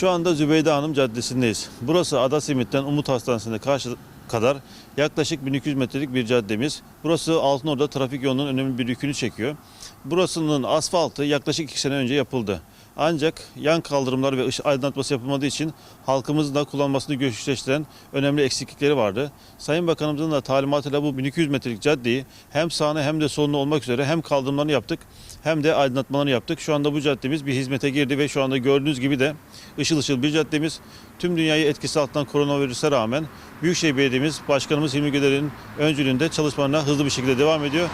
Şu anda Zübeyde Hanım Caddesi'ndeyiz. Burası Ada Simit'ten Umut Hastanesi'ne karşı kadar yaklaşık 1200 metrelik bir caddemiz. Burası Altınorda trafik yolunun önemli bir yükünü çekiyor. Burasının asfaltı yaklaşık 2 sene önce yapıldı. Ancak yan kaldırımlar ve ışık aydınlatması yapılmadığı için halkımızın da kullanmasını güçleştiren önemli eksiklikleri vardı. Sayın Bakanımızın da talimatıyla bu 1200 metrelik caddeyi hem sağına hem de soluna olmak üzere hem kaldırımlarını yaptık hem de aydınlatmalarını yaptık. Şu anda bu caddemiz bir hizmete girdi ve şu anda gördüğünüz gibi de ışıl ışıl bir caddemiz. Tüm dünyayı etkisi altından koronavirüse rağmen Büyükşehir Belediye'miz Başkanımız Hilmi Güler'in öncülüğünde çalışmalarına hızlı bir şekilde devam ediyor.